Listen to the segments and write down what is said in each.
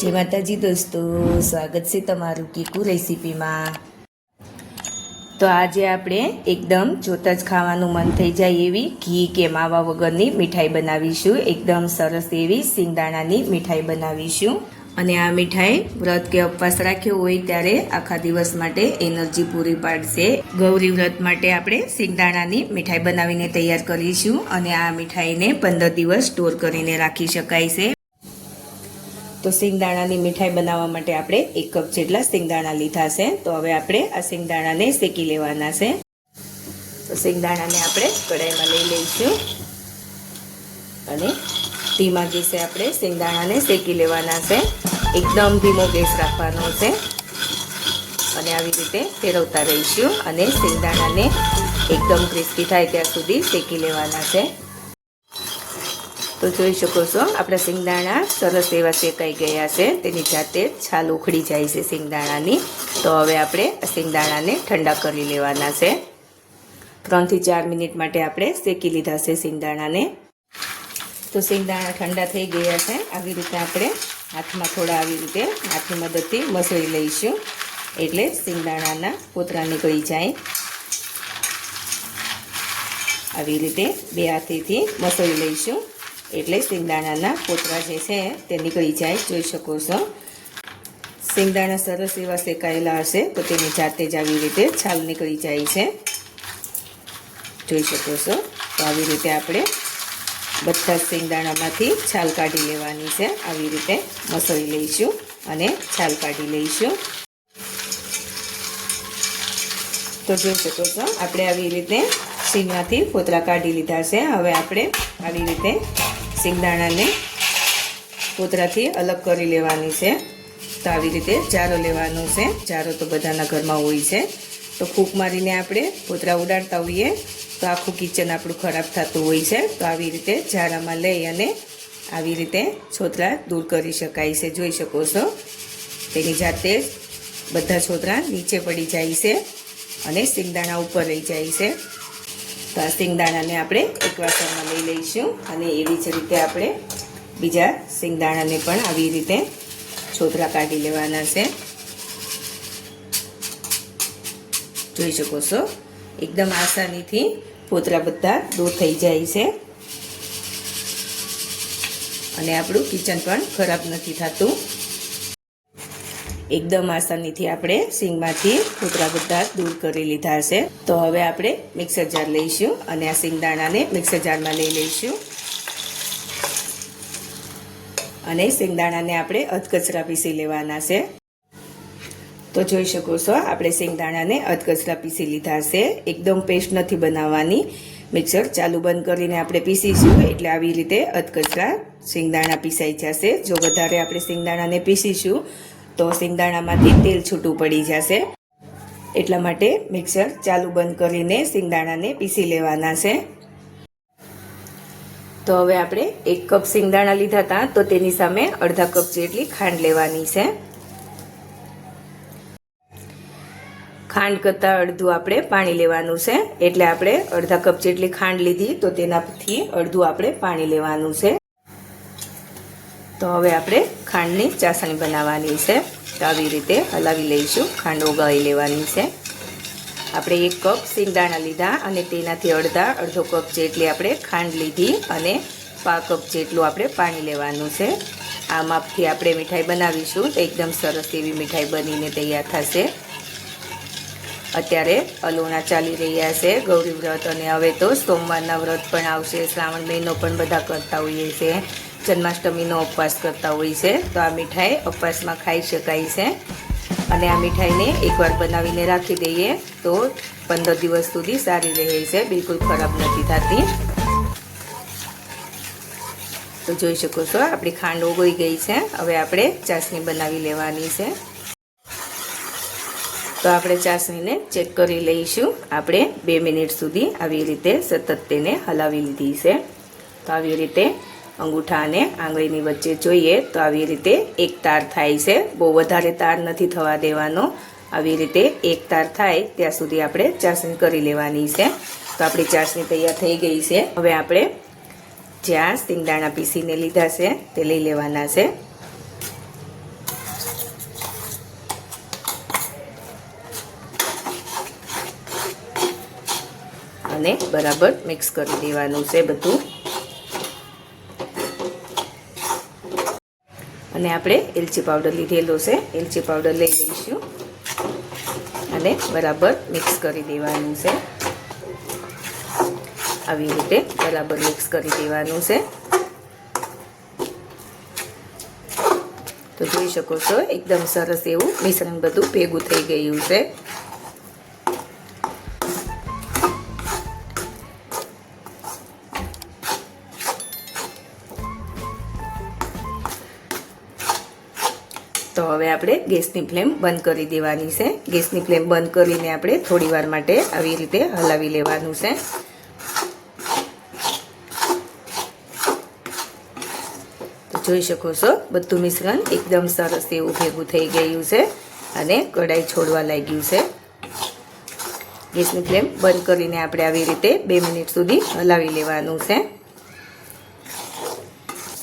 જય માતાજી દોસ્તો, સ્વાગત છે તમારું કીકુ રેસીપીમાં. તો આજે આપણે એકદમ જોતા જ ખાવાનું મન થઈ જાય એવી ઘી કે માવા વગરની મીઠાઈ બનાવીશું. એકદમ સરસ એવી સિંગદાણાની મીઠાઈ બનાવીશું. અને આ મીઠાઈ વ્રત કે ઉપવાસ રાખ્યો હોય ત્યારે આખા દિવસ માટે એનર્જી પૂરી પાડશે. ગૌરી વ્રત માટે આપણે સિંગદાણાની મીઠાઈ બનાવીને તૈયાર કરીશું અને આ મીઠાઈને પંદર દિવસ સ્ટોર કરીને રાખી શકાય છે. તો સિંગદાણાની મીઠાઈ બનાવવા માટે આપણે એક કપ જેટલા સિંગદાણા લીધા છે. તો હવે આપણે આ સિંગદાણાને શેકી લેવાના છે. તો સિંગદાણાને આપણે કઢાઈમાં લઈ લઈશું. અને ધીમા ગેસે આપણે સિંગદાણાને શેકી લેવાના છે. એકદમ ધીમો ગેસ રાખવાનો છે. અને આવી રીતે ફેરવતા રહીશું અને સિંગદાણાને એકદમ ક્રિસ્પી થાય ત્યાં સુધી શેકી લેવાના છે. તો જોઈ શકો છો, આપણા સિંગદાણા સરસ એવા શેકાઈ ગયા છે. તેની જાતે છાલ ઉખડી જાય છે સિંગદાણાની. તો હવે આપણે સિંગદાણાને ઠંડા કરી લેવાના છે. ત્રણથી ચાર મિનિટ માટે આપણે શેકી લીધા છે સિંગદાણાને. તો સિંગદાણા ઠંડા થઈ ગયા છે. આવી રીતે આપણે હાથમાં થોડા આવી રીતે હાથની મદદથી મસળી લઈશું. એટલે સિંગદાણાના કોતરા નીકળી જાય. આવી રીતે બે હાથેથી મસળી લઈશું. એટલે સિંગદાણાના પોતરા જે છે તે નીકળી જાય, જોઈ શકો છો. સિંગદાણા સરસ એવા શેકાયેલા હશે, તો તેની જાતે જ આવી રીતે છાલ નીકળી જાય છે. જોઈ શકો છો. તો આવી રીતે આપણે બધા શિંગદાણામાંથી છાલ કાઢી લેવાની છે. આવી રીતે મસળી લઈશું અને છાલ કાઢી લઈશું. તો જોઈ શકો છો, આપણે આવી રીતે સિંગમાંથી ફોતરા કાઢી લીધા છે. હવે આપણે આવી રીતે સિંગદાણાને પોતરાથી અલગ કરી લેવાની છે. તો આવી રીતે ચારો લેવાનો છે. ચારો તો બધાના ઘરમાં હોય છે. તો ફૂંક મારીને આપણે કોતરા ઉડાડતા હોઈએ તો આખું કિચન આપણું ખરાબ થતું હોય છે. તો આવી રીતે ચારામાં લઈ અને આવી રીતે છોતરા દૂર કરી શકાય છે. જોઈ શકો છો. તેની જાતે બધા છોતરા નીચે પડી જાય છે અને સિંગદાણા ઉપર રહી જાય છે. તો આ સિંગદાણાને આપણે એક વાસણમાં લઈ લઈશું અને એવી જ રીતે આપણે બીજા સિંગદાણાને પણ આવી રીતે છોતરા કાઢી લેવાના છે. જોઈ શકો છો? એકદમ આસાનીથી પોતરા બધા દૂર થઈ જાય છે. અને આપણું કિચન પણ ખરાબ નથી થતું. એકદમ આસાનીથી આપણે સિંગમાંથી કૂતરા બધા દૂર કરી લીધા છે તો હવે આપણે મિક્સર જાર લઈશું અને આ સિંગદાણાને મિક્સર જારમાં લઈ લઈશું. અને સિંગદાણાને આપણે અધકચરા પીસી લેવાના છે. તો જોઈ શકો છો, આપણે સિંગદાણાને અધકચરા પીસી લીધા છે એકદમ પેસ્ટ નથી બનાવવાની. મિક્સર ચાલુ બંધ કરીને આપણે પીસીશું. એટલે આવી રીતે અધકચરા સિંગદાણા પીસાઈ જશે. જો વધારે આપણે સિંગદાણાને પીસીશું તો સિંગદાણામાંથી તેલ છૂટું પડી જશે. એટલા માટે મિક્સર ચાલુ બંધ કરીને સિંગદાણાને પીસી લેવાના છે. તો હવે આપણે એક કપ સિંગદાણા લીધા હતા, તો તેની સામે અડધા કપ જેટલી ખાંડ લેવાની છે. ખાંડ કરતાં અડધું આપણે પાણી લેવાનું છે. એટલે આપણે અડધા કપ જેટલી ખાંડ લીધી, તો તેનાથી અડધું આપણે પાણી લેવાનું છે. તો હવે આપણે ખાંડની ચાસણી બનાવવાની છે. તો આવી રીતે હલાવી લઈશું. ખાંડ ઓગાળી લેવાની છે. આપણે એક કપ સિંગદાણા લીધા અને તેનાથી અડધા, અડધો કપ જેટલી આપણે ખાંડ લીધી અને પા કપ જેટલું આપણે પાણી લેવાનું છે. આ માપથી આપણે મીઠાઈ બનાવીશું. તો એકદમ સરસ એવી મીઠાઈ બનીને તૈયાર થશે. અત્યારે અલોણા ચાલી રહ્યા છે ગૌરી વ્રત અને હવે તો સોમવારના વ્રત પણ આવશે. શ્રાવણ મહિનો પણ બધા કરતા હોઈએ છે જન્માષ્ટમીનો ઉપવાસ કરતા હોય છે, તો આ મીઠાઈ ઉપવાસમાં ખાઈ શકાય છે. અને આ મીઠાઈને એકવાર બનાવીને રાખી દઈએ, તો પંદર દિવસ સુધી સારી રહે છે, બિલકુલ ખરાબ નથી થતી. તો જોઈ શકો છો, આપણી ખાંડ ઓગળી ગઈ છે, હવે આપણે ચાસણી બનાવી લેવાની છે. તો આપણે ચાસણીને ચેક કરી લઈશું, આપણે બે મિનિટ સુધી આવી રીતે સતત તેને હલાવી લીધી છે. તો આવી રીતે અંગૂઠા અને આંગળીની વચ્ચે જોઈએ તો આવી રીતે એક તાર થાય છે. બહુ વધારે તાર નથી થવા દેવાનો. આવી રીતે એક તાર થાય ત્યાં સુધી આપણે ચાસણી કરી લેવાની છે. તો આપણી ચાસણી તૈયાર થઈ ગઈ છે. હવે આપણે જ્યાં સિંગદાણા પીસીને લીધા છે તે લઈ લેવાના છે. અને બરાબર મિક્સ કરી દેવાનું છે બધું. અને આપણે એલચી પાવડર લીધેલો છે. એલચી પાવડર લઈ લઈશું. અને બરાબર મિક્સ કરી દેવાનું છે. આવી રીતે બરાબર મિક્સ કરી દેવાનું છે. તો જોઈ શકો છો, એકદમ સરસ એવું મિશ્રણ બધું ભેગું થઈ ગયું છે. તો હવે આપણે ગેસની ફ્લેમ બંધ કરી દેવાની છે. ગેસની ફ્લેમ બંધ કરીને આપણે થોડી વાર માટે આવી રીતે હલાવી લેવાનું છે. જોઈ શકો છો, બધું મિશ્રણ એકદમ સરસ એવું ભેગું થઈ ગયું છે અને કઢાઈ છોડવા લાગ્યું છે. ગેસની ફ્લેમ બંધ કરીને આપણે આવી રીતે બે મિનિટ સુધી હલાવી લેવાનું છે.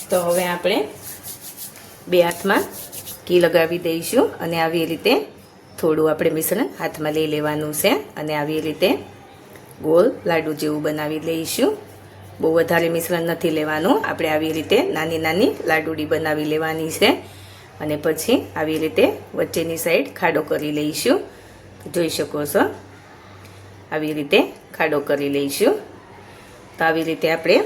તો હવે આપણે બે હાથમાં ઘી લગાવી દઈશું અને આવી રીતે થોડું આપણે મિશ્રણ હાથમાં લઈ લેવાનું છે અને આવી રીતે ગોળ લાડુ જેવું બનાવી લઈશું. બહુ વધારે મિશ્રણ નથી લેવાનું. આપણે આવી રીતે નાની નાની લાડુડી બનાવી લેવાની છે. અને પછી આવી રીતે વચ્ચેની સાઈડ ખાડો કરી લઈશું. જોઈ શકો છો? આવી રીતે ખાડો કરી લઈશું. તો આવી રીતે આપણે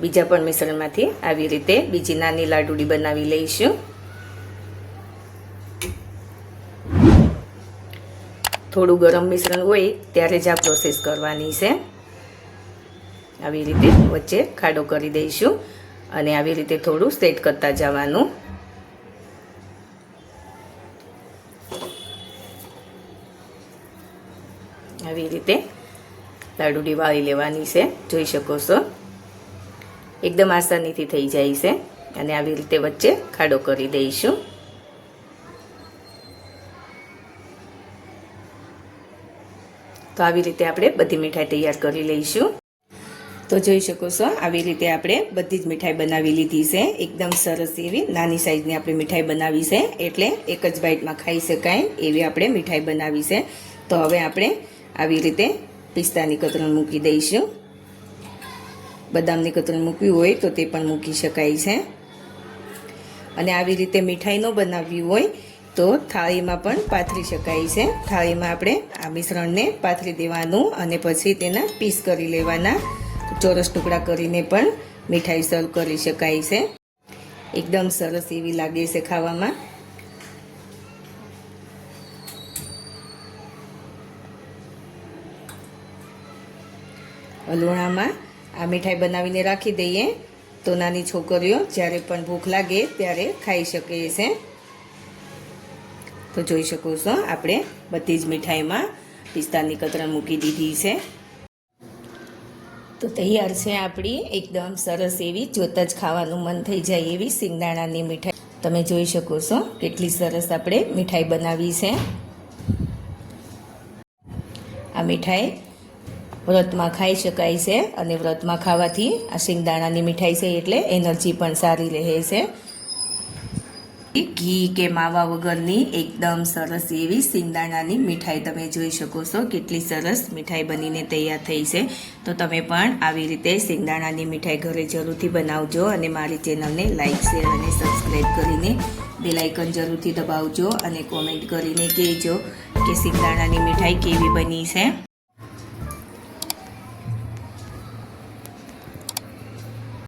બીજા પણ મિશ્રણમાંથી આવી રીતે બીજી નાની લાડુડી બનાવી લઈશું. થોડું ગરમ મિશ્રણ હોય ત્યારે જ આ પ્રોસેસ કરવાની છે. આવી રીતે વચ્ચે ખાડો કરી દઈશું અને આવી રીતે થોડું સેટ કરતા જવાનું. આવી રીતે લાડુડી વાળી લેવાની છે, જોઈ શકો છો. એકદમ આસાનીથી થઈ જાય છે અને આવી રીતે વચ્ચે ખાડો કરી દઈશું. તો આવી રીતે આપણે બધી મીઠાઈ તૈયાર કરી લઈશું. તો જોઈ શકો છો, આવી રીતે આપણે બધી જ મીઠાઈ બનાવી લીધી છે. એકદમ સરસ એવી નાની સાઈઝની આપણે મીઠાઈ બનાવી છે. એટલે એક જ બાઇટમાં ખાઈ શકાય એવી આપણે મીઠાઈ બનાવી છે. તો હવે આપણે આવી રીતે પિસ્તાની કતરણ મૂકી દઈશું. બદામની કતરણ મૂકવી હોય તો તે પણ મૂકી શકાય છે. અને આવી રીતે મીઠાઈ ન બનાવવી હોય તો થાળીમાં પણ પાથરી શકાય છે. થાળીમાં આપણે આ મિશ્રણને પાથરી દેવાનું અને પછી તેના પીસ કરી લેવાના. ચોરસ ટુકડા કરીને પણ મીઠાઈ સર્વ કરી શકાય છે. એકદમ સરસ એવી લાગે છે ખાવામાં. અલોણામાં આ મીઠાઈ બનાવીને રાખી દઈએ. તો નાની છોકરીઓ જ્યારે પણ ભૂખ લાગે ત્યારે ખાઈ શકે છે. તો જોઈ શકો છો, આપણે બધી જ મીઠાઈમાં પિસ્તાની કતરણ મૂકી દીધી છે. તો તૈયાર છે આપણી એકદમ સરસ એવી, જોતા જ ખાવાનું મન થઈ જાય એવી સિંગદાણાની મીઠાઈ. તમે જોઈ શકો છો કેટલી સરસ આપણે મીઠાઈ બનાવી છે. આ મીઠાઈ વ્રતમાં ખાઈ શકાય છે અને વ્રતમાં ખાવાથી આ સિંગદાણાની મીઠાઈ છે એટલે એનર્જી પણ સારી રહે છે. ઘી કે માવા વગરની એકદમ સરસ એવી સિંગદાણાની મીઠાઈ તમે જોઈ શકો છો. કેટલી સરસ મીઠાઈ બનીને તૈયાર થઈ છે. તો તમે પણ આવી રીતે સિંગદાણાની મીઠાઈ ઘરે જરૂરથી બનાવજો અને મારી ચેનલને લાઇક શેર અને સબસ્ક્રાઈબ કરીને બેલાઇકન જરૂરથી દબાવજો અને કોમેન્ટ કરીને કહેજો કે સિંગદાણાની મીઠાઈ કેવી બની છે.